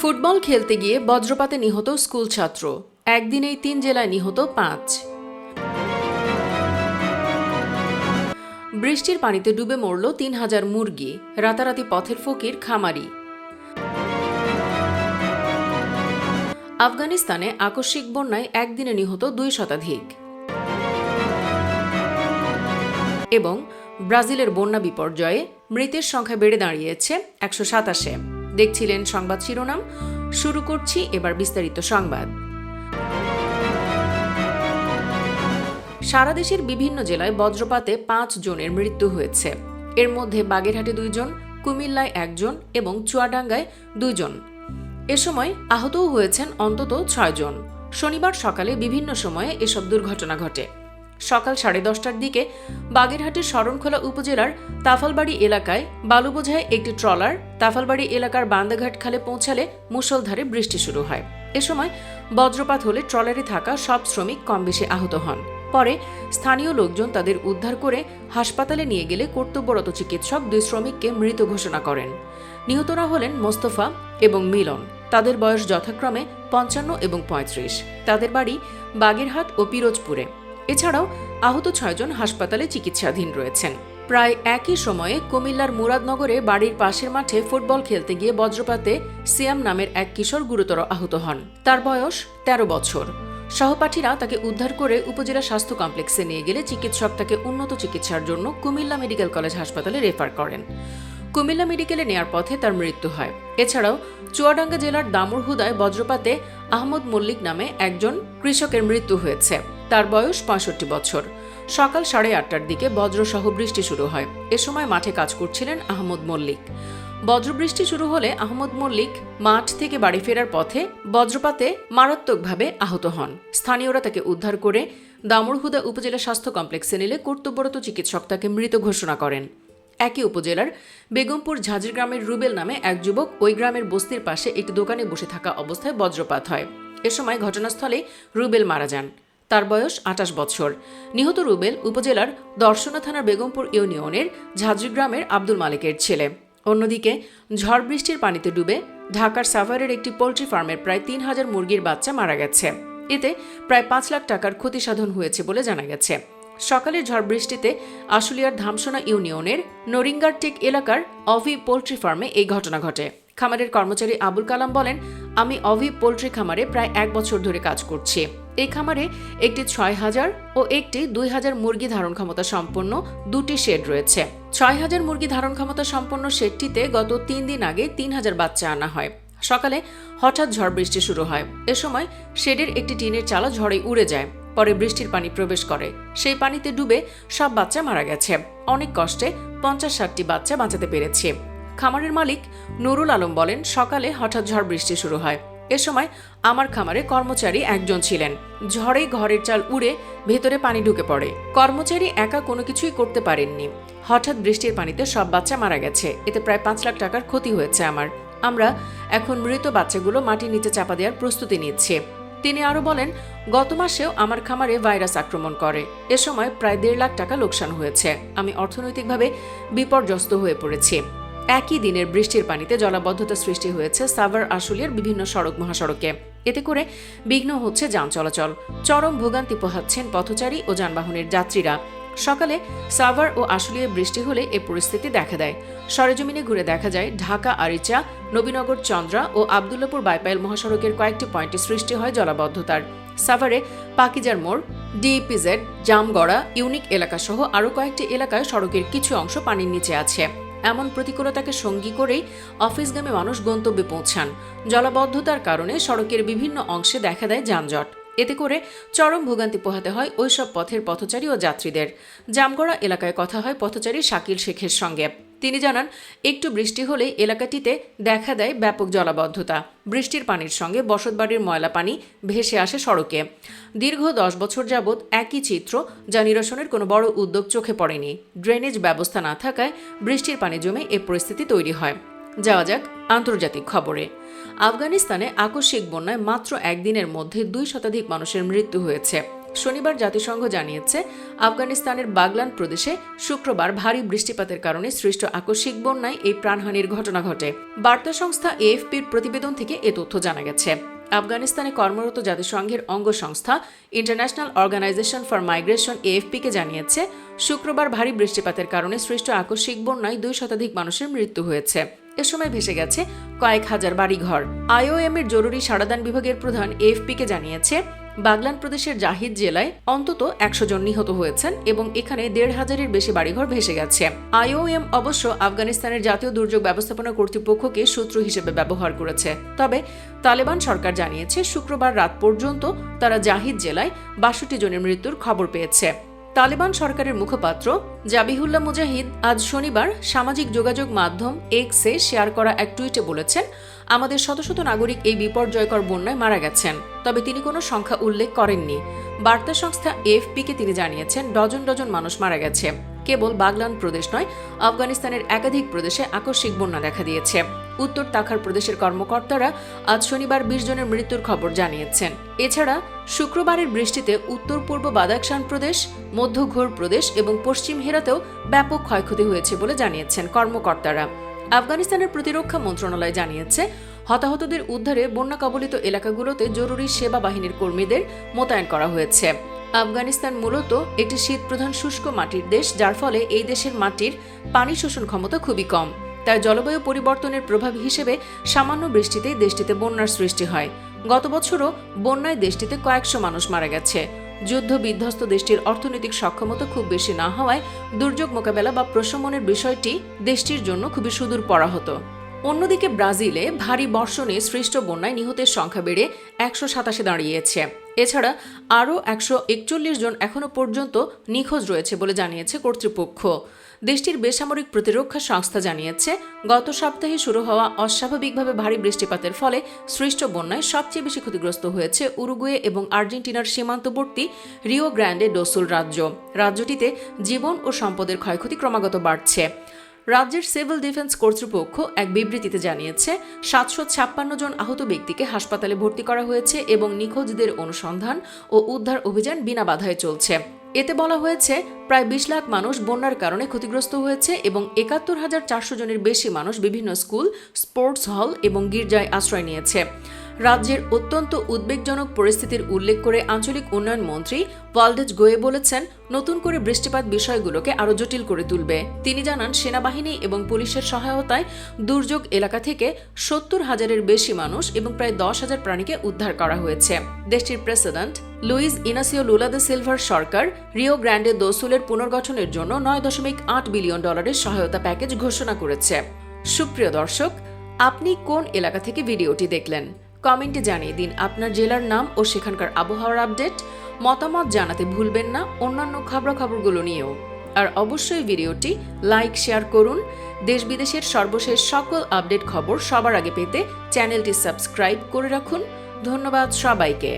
Football খেলতে গিয়ে বজ্রপাতে নিহত স্কুল ছাত্র। একদিনেই তিন জেলায় নিহত পাঁচ। বৃষ্টির পানিতে ডুবে মরল তিন হাজার মুরগি। রাতারাতি পথের ফকির খামারি। আফগানিস্তানে আকস্মিক বন্যায় একদিনে নিহত দুই শতাধিক। এবং ব্রাজিলের বন্যা বিপর্যয়ে মৃতের সংখ্যা বেড়ে দাঁড়িয়েছে একশো সাতাশে। দেখছিলেন সংবাদ শিরোনাম। শুরু করছি এবার বিস্তারিত সংবাদ। সারা দেশের বিভিন্ন জেলায় বজ্রপাতে পাঁচ জনের মৃত্যু হয়েছে। এর মধ্যে বাগেরহাটে দুইজন, কুমিল্লায় একজন এবং চুয়াডাঙ্গায় দুইজন। এ সময় আহতও হয়েছেন অন্তত ছয়জন। শনিবার সকালে বিভিন্ন সময়ে এসব দুর্ঘটনা ঘটে। সকাল সাড়ে দশটার দিকে বাগেরহাটের শরণখোলা উপজেলার তাফালবাড়ি এলাকায় বালুবোঝায় একটি ট্রলার তাফালবাড়ি এলাকার বান্দাঘাট খালে পৌঁছালে মুষলধারে বৃষ্টি শুরু হয়। এ সময় বজ্রপাত হলে ট্রলারে থাকা সব শ্রমিক কম বেশি আহত হন। পরে স্থানীয় লোকজন তাদের উদ্ধার করে হাসপাতালে নিয়ে গেলে কর্তব্যরত চিকিৎসক দুই শ্রমিককে মৃত ঘোষণা করেন। নিহতরা হলেন মোস্তফা এবং মিলন। তাদের বয়স যথাক্রমে পঞ্চান্ন এবং পঁয়ত্রিশ। তাদের বাড়ি বাগেরহাট ও পিরোজপুরে। এছাড়াও আহত ছয়জন হাসপাতালে চিকিৎসাধীন রয়েছেন। প্রায় একই সময়ে কুমিল্লার মুরাদনগরে বাড়ির পাশের মাঠে ফুটবল খেলতে গিয়ে বজ্রপাতে সিয়াম নামের এক কিশোর গুরুতর আহত হন। তার বয়স ১৩ বছর। সহপাঠীরা তাকে উদ্ধার করে উপজেলা স্বাস্থ্য কমপ্লেক্সে নিয়ে গেলে চিকিৎসক তাকে উন্নত চিকিৎসার জন্য কুমিল্লা মেডিকেল কলেজ হাসপাতালে রেফার করেন। কুমিল্লা মেডিকেলে নেয়ার পথে তার মৃত্যু হয়। এছাড়াও, চুয়াডাঙ্গা জেলার দামুরহুদায় বজ্রপাতে আহমদ মল্লিক নামে একজন কৃষকের মৃত্যু হয়েছে। তার বয়স পঁয়ষট্টি বছর। সকাল সাড়ে আটটার দিকে বজ্রসহ বৃষ্টি শুরু হয়। এ সময় মাঠে কাজ করছিলেন আহমদ মল্লিক। বজ্রবৃষ্টি শুরু হলে আহমদ মল্লিক মাঠ থেকে বাড়ি ফেরার পথে বজ্রপাতে মারাত্মকভাবে আহত হন। স্থানীয়রা তাকে উদ্ধার করে দামুরহুদা উপজেলা স্বাস্থ্য কমপ্লেক্সে নিলে কর্তব্যরত চিকিৎসক তাকে মৃত ঘোষণা করেন। একই উপজেলার বেগমপুর ঝাঁঝির গ্রামের রুবেল নামে এক যুবক ওই গ্রামের বস্তির পাশে একটি দোকানে বসে থাকা অবস্থায় বজ্রপাত হয়। এ সময় ঘটনাস্থলে রুবেল মারা যান। তার বয়স আটাশ বছর। নিহত রুবেল উপজেলার দর্শনা থানার বেগমপুর ইউনিয়নের ঝাঁঝরি গ্রামের আব্দুল মালিকের ছেলে। অন্যদিকে ঝড় বৃষ্টির পানিতে ডুবে ঢাকার সাভারের একটি পোলট্রি ফার্মের প্রায় তিন হাজার মুরগির বাচ্চা মারা গেছে। এতে প্রায় পাঁচ লাখ টাকার ক্ষতি সাধন হয়েছে বলে জানা গেছে। সকালের ঝড় বৃষ্টিতে আশুলিয়ার ধামসোনা ইউনিয়নের নরিঙ্গার টেক এলাকার অভি পোলট্রি ফার্মে এই ঘটনা ঘটে। খামারের কর্মচারী আবুল কালাম বলেন, আমি অভি পোলট্রি খামারে প্রায় এক বছর ধরে কাজ করছি। এই খামারে একটি ছয় হাজার ও একটি দুই হাজার মুরগি ধারণ ক্ষমতা সম্পন্ন দুটি শেড রয়েছে। ছয় হাজার মুরগি ধারণ ক্ষমতা সম্পন্ন শেডটিতে গত তিন দিন আগে তিন হাজার বাচ্চা আনা হয়। সকালে হঠাৎ ঝড় বৃষ্টি শুরু হয়। এ সময় শেডের একটি টিনের চালা ঝড়ে উড়ে যায়। পরে বৃষ্টির পানি প্রবেশ করে। সেই পানিতে ডুবে সব বাচ্চা মারা গেছে। অনেক কষ্টে পঞ্চাশ ষাটটি বাচ্চা বাঁচাতে পেরেছে। খামারের মালিক নুরুল আলম বলেন, সকালে হঠাৎ ঝড় বৃষ্টি শুরু হয়। এ সময় আমার খামারে কর্মচারী একজন ছিলেন। ঝড়ে ঘরের চাল উড়ে ভেতরে পানি ঢুকে পড়ে। কর্মচারী একা কোনো কিছুই করতে পারেননি। হঠাৎ বৃষ্টির পানিতে সব বাচ্চা মারা গেছে। এতে প্রায় পাঁচ লাখ টাকার ক্ষতি হয়েছে আমার। আমরা এখন মৃত বাচ্চাগুলো মাটির নিচে চাপা দেওয়ার প্রস্তুতি নিচ্ছি। তিনি আরও বলেন, গত মাসেও আমার খামারে ভাইরাস আক্রমণ করে। এ সময় প্রায় দেড় লাখ টাকা লোকসান হয়েছে। আমি অর্থনৈতিকভাবে বিপর্যস্ত হয়ে পড়েছি। একই দিনের বৃষ্টির পানিতে জলাবদ্ধতা সৃষ্টি হয়েছে সাভার আশুলিয়ার বিভিন্ন সড়ক মহাসড়কে। এতে করে বিঘ্ন হচ্ছে যান চলাচল। চরম ভোগান্তি পোহাচ্ছেন পথচারী ও যানবাহনের যাত্রীরা। সকালে সাভার ও আশুলিয়ায় বৃষ্টি হলে এ পরিস্থিতি দেখা দেয়। সরেজমিনে ঘুরে দেখা যায়, ঢাকা, আরিচা, নবীনগর, চন্দ্রা ও আবদুল্লাপুর বাইপাইল মহাসড়কের কয়েকটি পয়েন্টে সৃষ্টি হয় জলাবদ্ধতার। সাভারে পাকিজার মোড়, ডিইপিজেড, জামগড়া, ইউনিক এলাকাসহ আরও কয়েকটি এলাকায় সড়কের কিছু অংশ পানির নিচে আছে। এমন প্রতিকূলতাকে সঙ্গী করেই অফিসগামী মানুষ গন্তব্যে পৌঁছান। জলাবদ্ধতার কারণে সড়কের বিভিন্ন অংশে দেখা দেয় যানজট। এতে করে চরম ভোগান্তি পোহাতে হয় ওইসব পথের পথচারী ও যাত্রীদের। জামগড়া এলাকায় কথা হয় পথচারী শাকিল শেখের সঙ্গে। তিনি জানান, একটু বৃষ্টি হলেই এলাকাটিতে দেখা দেয় ব্যাপক জলাবদ্ধতা। বৃষ্টির পানির সঙ্গে বসতবাড়ির ময়লা পানি ভেসে আসে সড়কে। দীর্ঘ দশ বছর যাবৎ একই চিত্র, যা নিরসনের কোনো বড় উদ্যোগ চোখে পড়েনি। ড্রেনেজ ব্যবস্থা না থাকায় বৃষ্টির পানি জমে এ পরিস্থিতি তৈরি হয়। যাওয়া যাক আন্তর্জাতিক খবরে। আফগানিস্তানে আকস্মিক বন্যায় মাত্র একদিনের মধ্যে দুই শতাধিক মানুষের মৃত্যু হয়েছে। শনিবার জাতিসংঘ জানিয়েছে, আফগানিস্তানের বাগলান প্রদেশে শুক্রবার ভারী বৃষ্টিপাতের কারণে সৃষ্ট আকস্মিক বন্যায় এই প্রাণহানির ঘটনা ঘটে। বার্তা সংস্থা এএফপির প্রতিবেদন থেকে এ তথ্য জানা গেছে। আফগানিস্তানে কর্মরত জাতিসংঘের অঙ্গ সংস্থা ইন্টারন্যাশনাল অর্গানাইজেশন ফর মাইগ্রেশন এএফপিকে জানিয়েছে, শুক্রবার ভারী বৃষ্টিপাতের কারণে সৃষ্ট আকস্মিক বন্যায় দুই শতাধিক মানুষের মৃত্যু হয়েছে। এ সময় ভেসে গেছে কয়েক হাজার বাড়িঘর। আইওএম এর জরুরি সারাদান বিভাগের প্রধান এএফপিকে জানিয়েছে, বাগলান প্রদেশের জাহিদ জেলায় অন্তত একশো জন নিহত হয়েছেন এবং এখানে দেড় হাজারের বেশি বাড়িঘর ভেসে গেছে। আইওএম অবশ্য আফগানিস্তানের জাতীয় দুর্যোগ ব্যবস্থাপনা কর্তৃপক্ষকে সূত্র হিসেবে ব্যবহার করেছে। তবে তালেবান সরকার জানিয়েছে, শুক্রবার রাত পর্যন্ত তারা জাহিদ জেলায় বাষট্টি জনের মৃত্যুর খবর পেয়েছে। তালেবান সরকারের মুখপাত্র জাবিহুল্লাহ মুজাহিদ আজ শনিবার সামাজিক যোগাযোগ মাধ্যম এক্সে শেয়ার করা এক টুইটে বলেছেন, আমাদের শত শত নাগরিক এই বিপর্যয়কর বন্যায় মারা গেছেন, তবে তিনি কোনো সংখ্যা উল্লেখ করেননি। বার্তা সংস্থা এফপিকে তিনি জানিয়েছেন, ডজন ডজন মানুষ মারা গেছে। কেবল বাগলান প্রদেশ নয়, আফগানিস্তানের একাধিক প্রদেশে আকস্মিক বন্যা দেখা দিয়েছে। উত্তর তাখার প্রদেশের কর্মকর্তারা আজ শনিবার বিশ জনের মৃত্যুর খবর জানিয়েছেন। এছাড়া শুক্রবারের বৃষ্টিতে উত্তর পূর্ব বাদাকশান প্রদেশ, মধ্য ঘোর প্রদেশ এবং পশ্চিম হেরাতেও ব্যাপক ক্ষয়ক্ষতি হয়েছে বলে জানিয়েছেন কর্মকর্তারা। আফগানিস্তানের প্রতিরক্ষা মন্ত্রণালয় জানিয়েছে, হতাহতদের উদ্ধারে বন্যা কবলিত এলাকাগুলোতে জরুরি সেবা বাহিনীর কর্মীদের মোতায়েন করা হয়েছে। আফগানিস্তান মূলত একটি শীতপ্রধান শুষ্ক মাটির দেশ, যার ফলে এই দেশের মাটির পানি শোষণ ক্ষমতা খুবই কম। তাই জলবায়ু পরিবর্তনের প্রভাব হিসেবে সামান্য বৃষ্টিতেই দেশটিতে বন্যার সৃষ্টি হয়। গত বছরও বন্যায় দেশটিতে কয়েকশো মানুষ মারা গেছে। যুদ্ধ বিধ্বস্ত দেশটির অর্থনৈতিক সক্ষমতা খুব বেশি না হওয়ায় দুর্যোগ মোকাবেলা বা প্রশমনের বিষয়টি দেশটির জন্য খুবই সুদূর পড়া হতো। অন্যদিকে ব্রাজিলে ভারী বর্ষণে সৃষ্ট বন্যায় নিহতের সংখ্যা বেড়ে একশো সাতাশে দাঁড়িয়েছে। এছাড়া আরও একশো একচল্লিশ জন এখনও পর্যন্ত নিখোঁজ রয়েছে বলে জানিয়েছে কর্তৃপক্ষ। দেশটির বেসামরিক প্রতিরক্ষা সংস্থা জানিয়েছে, গত সপ্তাহে শুরু হওয়া অস্বাভাবিকভাবে ভারী বৃষ্টিপাতের ফলে সৃষ্ট বন্যায় সবচেয়ে বেশি ক্ষতিগ্রস্ত হয়েছে উরুগুয়ে এবং আর্জেন্টিনার সীমান্তবর্তী রিও গ্র্যান্ডে ডোসুল রাজ্য। রাজ্যটিতে জীবন ও সম্পদের ক্ষয়ক্ষতি ক্রমাগত বাড়ছে। রাজ্যের সিভিল ডিফেন্স কর্তৃপক্ষ এক বিবৃতিতে জানিয়েছে, সাতশো ছাপ্পান্ন জন আহত ব্যক্তিকে হাসপাতালে ভর্তি করা হয়েছে এবং নিখোঁজদের অনুসন্ধান ও উদ্ধার অভিযান বিনা বাধায় চলছে। এতে বলা হয়েছে, প্রায় বিশ লাখ মানুষ বন্যার কারণে ক্ষতিগ্রস্ত হয়েছে এবং একাত্তর হাজার চারশো জনের বেশি মানুষ বিভিন্ন স্কুল, স্পোর্টস হল এবং গির্জায় আশ্রয় নিয়েছে। রাজ্যের অত্যন্ত উদ্বেগজনক পরিস্থিতির উল্লেখ করে আঞ্চলিক উন্নয়ন মন্ত্রী ওয়ালডেজ গোয়ে বলেছেন, নতুন করে বৃষ্টিপাত বিষয়গুলোকে আরও জটিল করে তুলবে। তিনি জানান, সেনাবাহিনী এবং পুলিশের সহায়তায় দুর্যোগ এলাকা থেকে সত্তর হাজারের বেশি মানুষ এবং প্রায় দশ হাজার প্রাণীকে উদ্ধার করা হয়েছে। দেশটির president Luiz Inacio Lula da silver সরকার রিও গ্র্যান্ডে দোসুলের পুনর্গঠনের জন্য নয় দশমিক আট বিলিয়ন ডলারের সহায়তা প্যাকেজ ঘোষণা করেছে। সুপ্রিয় দর্শক, আপনি কোন এলাকা থেকে ভিডিওটি দেখলেন? কমেন্টে জানিয়ে দিন আপনার জেলার নাম ও সেখানকার আবহাওয়ার আপডেট, মতামত জানাতে ভুলবেন না অন্যান্য খবরাখবরগুলো নিয়েও। আর অবশ্যই ভিডিওটি লাইক, শেয়ার করুন। দেশ বিদেশের সর্বশেষ সকল আপডেট খবর সবার আগে পেতে চ্যানেলটি সাবস্ক্রাইব করে রাখুন। ধন্যবাদ সবাইকে।